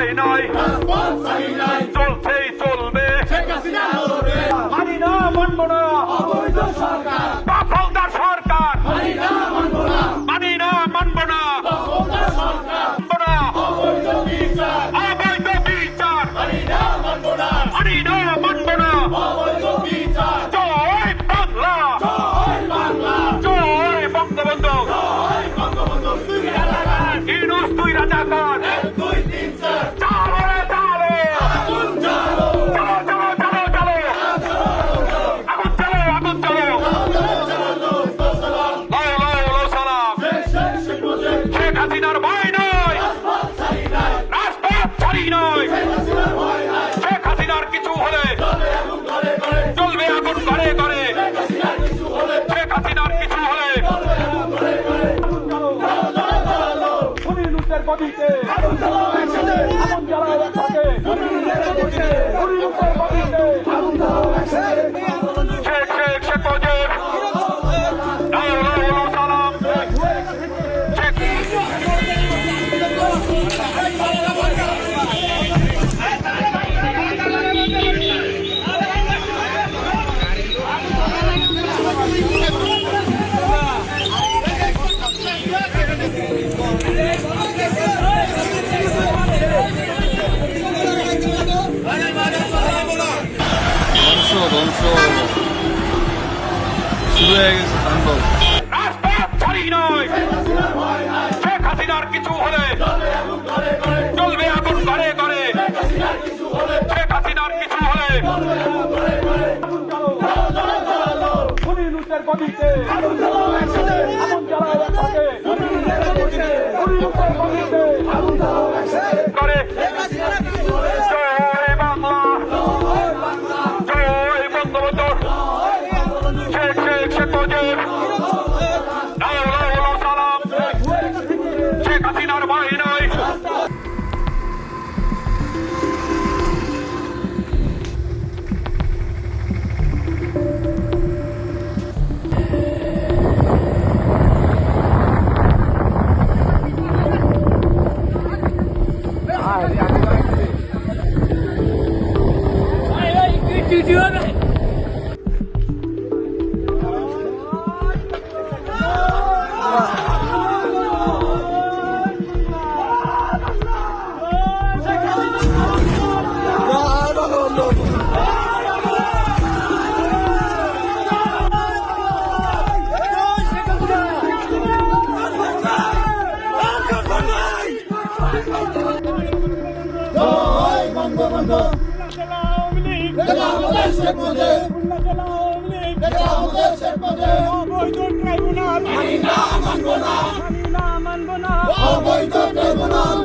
ভয় নয় চলছেই চলবে মানি না মানব না হাসিনার ভয় শুরু হয়ে গেছে তাণ্ডব কিছু হলে চলবে আগুন করে করে শেখ হাসিনার কিছু হলে একসাথে অবৈধ tribunal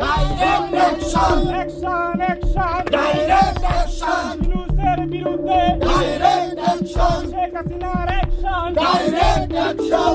direct action action action direct action ইউনুসের বিরুদ্ধে ডাইরেক্ট অ্যাকশন শেখ হাসিনার অ্যাকশন ডাইরেক্ট অ্যাকশন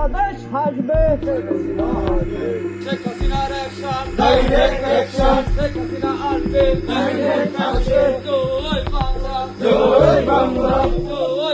دادش حج به چه کسی نرفشن نیده نکشن چه کسی نعرفی نیده نکشن دوی بمرم دوی بمرم دوی